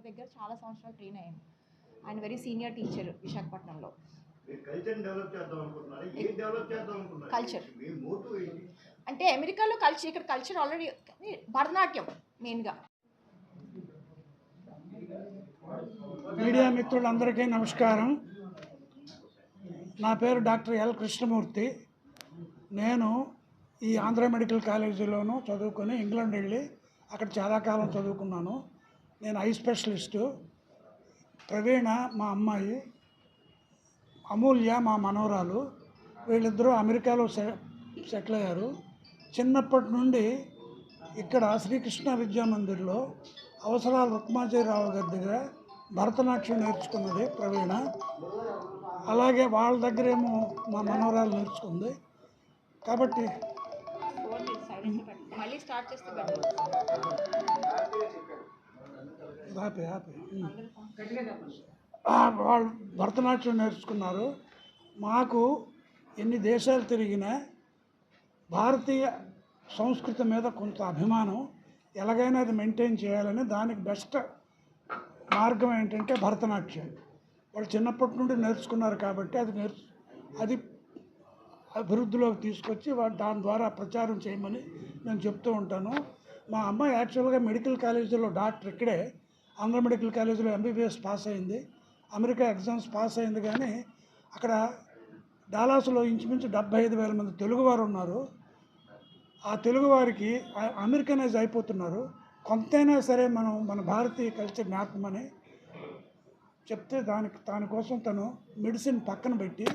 గారి దగ్గర చాలా సంవత్సరాలు ట్రైన్ అయ్యాను. ఆయన వెరీ సీనియర్ టీచర్ విశాఖపట్నంలో. మీరు కల్చర్ అంటే అమెరికాలో కల్చర్ ఇక్కడ కల్చర్ ఆల్రెడీ భరతనాట్యం మెయిన్గా మీడియా మిత్రులందరికీ నమస్కారం. నా పేరు డాక్టర్ ఎల్ కృష్ణమూర్తి. నేను ఈ ఆంధ్ర మెడికల్ కాలేజీలోను చదువుకొని ఇంగ్లాండ్ వెళ్ళి అక్కడ చాలా కాలం చదువుకున్నాను. నేను ఐ స్పెషలిస్టు. ప్రవీణ మా అమ్మాయి అమూల్య మా మనవరాలు వీళ్ళిద్దరూ అమెరికాలో సె సెటిల్ అయ్యారు. చిన్నప్పటి నుండి ఇక్కడ శ్రీకృష్ణ విద్యా మందిర్లో అవసరాల రుక్మాజీరావు గారి దగ్గర భరతనాట్యం నేర్చుకున్నది ప్రవీణ. అలాగే వాళ్ళ దగ్గరేమో మా మనవరాలు నేర్చుకుంది. కాబట్టి మళ్ళీ స్టార్ట్ చేస్తే. Happy happy. వాళ్ళు భరతనాట్యం నేర్చుకున్నారు. మాకు ఎన్ని దేశాలు తిరిగినా భారతీయ సంస్కృతి మీద కొంత అభిమానం ఎలాగైనా అది మెయింటైన్ చేయాలని దానికి బెస్ట్ మార్గం ఏంటంటే భరతనాట్యం. వాళ్ళు చిన్నప్పటి నుండి నేర్చుకున్నారు కాబట్టి అది నేర్చు అది అభివృద్ధిలోకి తీసుకొచ్చి దాని ద్వారా ప్రచారం చేయమని నేను చెప్తూ ఉంటాను. మా అమ్మాయి యాక్చువల్గా మెడికల్ కాలేజీలో డాక్టర్ ఇక్కడే. ఆంధ్ర మెడికల్ కాలేజీలో ఎంబీబీఎస్ పాస్ అయింది. అమెరికా ఎగ్జామ్స్ పాస్ అయింది కానీ అక్కడ డాలాస్లో ఇంచుమించు డెబ్బై ఐదు వేల మంది తెలుగువారు ఉన్నారు. ఆ తెలుగు వారికి ఆ- అమెరికనైజ్ అయిపోతున్నారు. కొంతైనా సరే మనం మన భారతీయ కల్చర్ జ్ఞాపకమని చెప్తే దానికి దానికోసం తను మెడిసిన్ పక్కన పెట్టి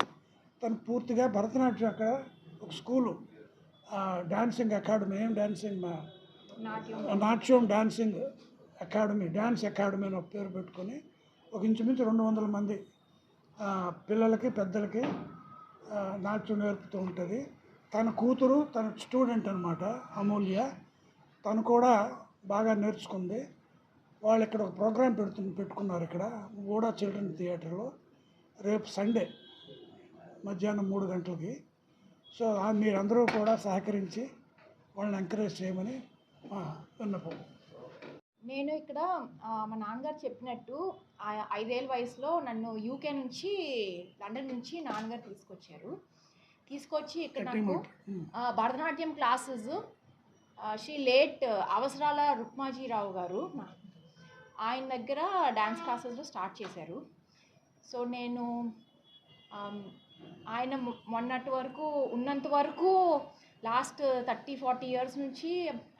తను పూర్తిగా భరతనాట్యం అక్కడ ఒక స్కూలు డాన్సింగ్ అకాడమీ ఏం డాన్సింగ్ నాట్యం డాన్సింగ్ అకాడమీ డ్యాన్స్ అకాడమీ అని ఒక పేరు పెట్టుకొని ఒక ఇంచుమించు రెండు వందల మంది పిల్లలకి పెద్దలకి నాట్యం నేర్పుతూ ఉంటుంది. తన కూతురు తన స్టూడెంట్ అనమాట అమూల్య. తను కూడా బాగా నేర్చుకుంది. వాళ్ళు ఇక్కడ ఒక ప్రోగ్రాం పెడుతు పెట్టుకున్నారు ఇక్కడ కూడా చిల్డ్రన్ థియేటర్లో రేపు సండే మధ్యాహ్నం మూడు గంటలకి. సో మీరందరూ కూడా సహకరించి వాళ్ళని ఎంకరేజ్ చేయమని మా విన్నపం. నేను ఇక్కడ మా నాన్నగారు చెప్పినట్టు ఐదేళ్ళ వయసులో నన్ను యూకే నుంచి లండన్ నుంచి నాన్నగారు తీసుకొచ్చారు. తీసుకొచ్చి ఇక్కడ నాకు ఆ, భరతనాట్యం క్లాసెస్ శ్రీ లేట్ అవసరాల రుక్మాజీరావు గారు ఆయన దగ్గర డ్యాన్స్ క్లాసెస్లో స్టార్ట్ చేశారు. సో నేను ఆయన మొన్నటి వరకు ఉన్నంత వరకు లాస్ట్ థర్టీ ఫార్టీ ఇయర్స్ నుంచి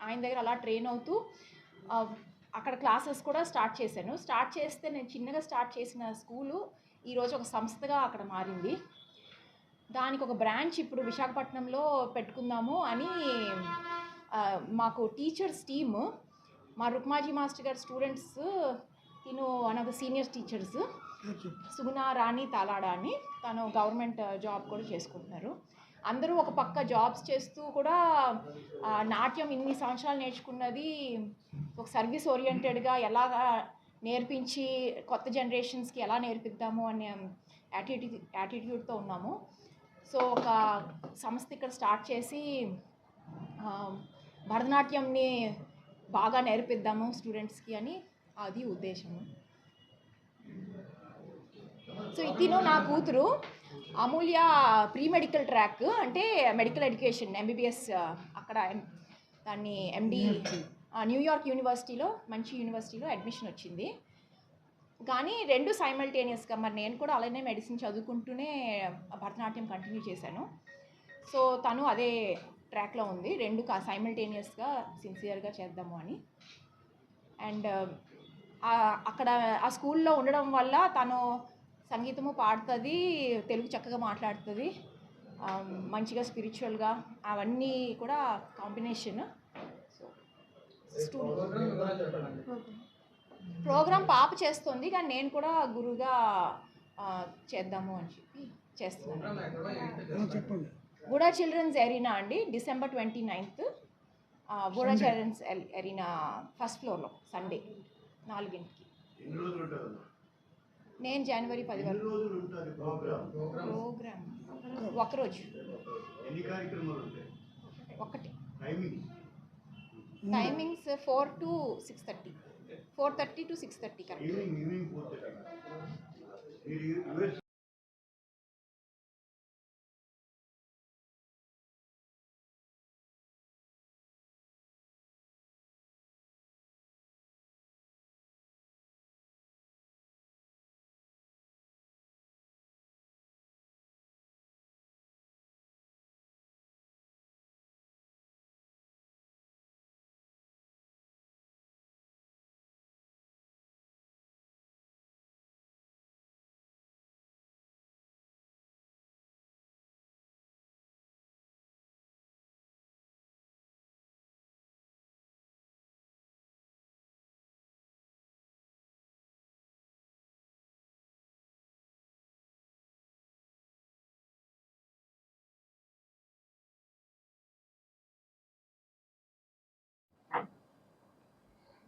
ఆయన దగ్గర అలా ట్రైన్ అవుతూ అక్కడ క్లాసెస్ కూడా స్టార్ట్ చేశాను. స్టార్ట్ చేస్తే నేను చిన్నగా స్టార్ట్ చేసిన స్కూలు ఈరోజు ఒక సంస్థగా అక్కడ మారింది. దానికి ఒక బ్రాంచ్ ఇప్పుడు విశాఖపట్నంలో పెట్టుకుందాము అని మాకు టీచర్స్ టీమ్ మా రుక్మాజీ మాస్టర్ గారి స్టూడెంట్స్ తిను one of the senior teachers Suguna Rani తాలాడా అని తను గవర్నమెంట్ జాబ్ కూడా చేసుకుంటున్నారు. అందరూ ఒక పక్క జాబ్స్ చేస్తూ కూడా నాట్యం ఇన్ని సంవత్సరాలు నేర్చుకున్నది ఒక సర్వీస్ ఓరియంటెడ్గా ఎలా నేర్పించి కొత్త జనరేషన్స్కి ఎలా నేర్పిద్దాము అనే యాటిట్యూడ్ యాటిట్యూడ్తో ఉన్నాము. సో ఒక సంస్థ ఇక్కడ స్టార్ట్ చేసి భరతనాట్యంని బాగా నేర్పిద్దాము స్టూడెంట్స్కి అని అది ఉద్దేశము. సో ఇతను నా కూతురు అమూల్య ప్రీ మెడికల్ ట్రాక్ అంటే మెడికల్ ఎడ్యుకేషన్ ఎంబీబీఎస్ అక్కడ దాన్ని ఎండి న్యూయార్క్ యూనివర్సిటీలో మంచి యూనివర్సిటీలో అడ్మిషన్ వచ్చింది. కానీ రెండు సైమల్టేనియస్గా మరి నేను కూడా అలానే మెడిసిన్ చదువుకుంటూనే భరతనాట్యం కంటిన్యూ చేశాను. సో తను అదే ట్రాక్లో ఉంది. రెండు కా సైమల్టేనియస్గా సిన్సియర్గా చేద్దాము అని. అండ్ అక్కడ ఆ స్కూల్లో ఉండడం వల్ల తను సంగీతము పాడుతుంది తెలుగు చక్కగా మాట్లాడుతుంది. మంచిగా స్పిరిచువల్గా అవన్నీ కూడా కాంబినేషన్ సో ప్రోగ్రామ్ పాప చేస్తుంది కానీ నేను కూడా గురువుగా చేద్దాము అని చెప్పి చేస్తున్నాను. బుడా చిల్డ్రన్స్ ఎరీనా అండి December twenty ninth. Buda children's arena first ఫ్లోర్లో సండే నాలుగింటికి. నేను జనవరి పది వరకు. ప్రోగ్రామ్? ప్రోగ్రామ్. ఒకరోజు ఎన్ని కార్యక్రమాలు ఉంటాయి? ఒకటి. Timing timings four to six thirty. Four thirty to six thirty correct.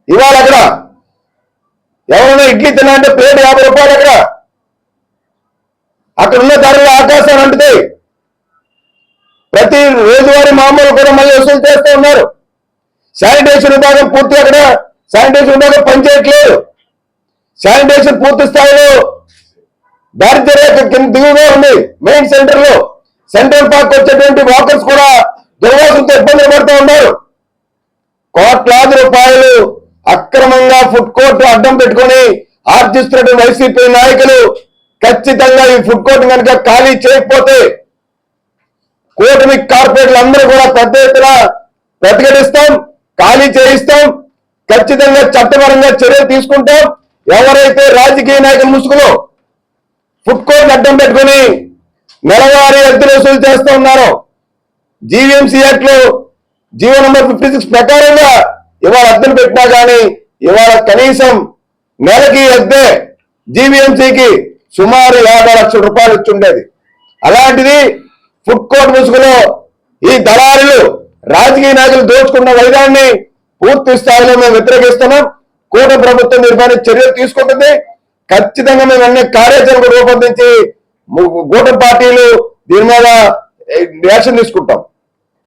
ఇవాళ అక్కడ ఎవరైనా ఇడ్లీ తినాలంటే ప్లేట్ యాభై రూపాయలు అక్కడ. అక్కడ ఉన్న ధరలు ఆకాశాన్ని అంటుతాయి. ప్రతి రోజువారీ మామూలు కూడా మళ్ళీ వసూలు చేస్తూ ఉన్నారు. శానిటేషన్ విభాగం పూర్తి అక్కడ. శానిటేషన్ విభాగం పనిచేయట్లేదు. శానిటేషన్ పూర్తి స్థాయిలో దారిద్ర్య రేఖ కింద దిగువగా ఉంది. మెయిన్ సెంటర్లో సెంట్రల్ పార్క్ వచ్చేటువంటి వాకర్స్ కూడా దుర్వాసంతో ఇబ్బందులు పడుతూ ఉన్నారు. కోట్లాది రూపాయలు అక్రమంగా ఫుడ్ కోర్టు అడ్డం పెట్టుకొని ఆర్జిస్తున్నటువంటి వైసీపీ నాయకులు ఖచ్చితంగా ఈ ఫుడ్ కోర్టు కనుక ఖాళీ చేయకపోతే కూటమి కార్పొరేట్లు అందరూ కూడా పెద్ద ఎత్తున ప్రతిఘటిస్తాం ఖాళీ చేయిస్తాం ఖచ్చితంగా చట్టపరంగా చర్యలు తీసుకుంటాం. ఎవరైతే రాజకీయ నాయకుల ముసుగులో ఫుడ్ కోర్టు అడ్డం పెట్టుకొని నెలవారీ అద్దెలు వసూలు చేస్తూ ఉన్నారో జీవీఎంసీ యాక్ట్లో జీవో నంబర్ ఫిఫ్టీ సిక్స్ ప్రకారంగా ఇవాళ అద్దెలు పెట్టినా కానీ ఇవాళ కనీసం నెలకి అద్దె జీవీఎంసీకి సుమారు యాభై లక్షల రూపాయలు ఇచ్చుండేది అలాంటిది ఫుడ్ కోర్ట్ ముసుగులో ఈ దళారులు రాజకీయ నాయకులు దోచుకున్న వైదాన్ని పూర్తి స్థాయిలో మేము వ్యతిరేకిస్తున్నాం. కూట ప్రభుత్వం నిర్మాణ చర్యలు తీసుకుంటుంది. ఖచ్చితంగా మేము అన్ని కార్యాచరణ రూపొందించి ము- పార్టీలు దీని మీద యాక్షన్ తీసుకుంటాం.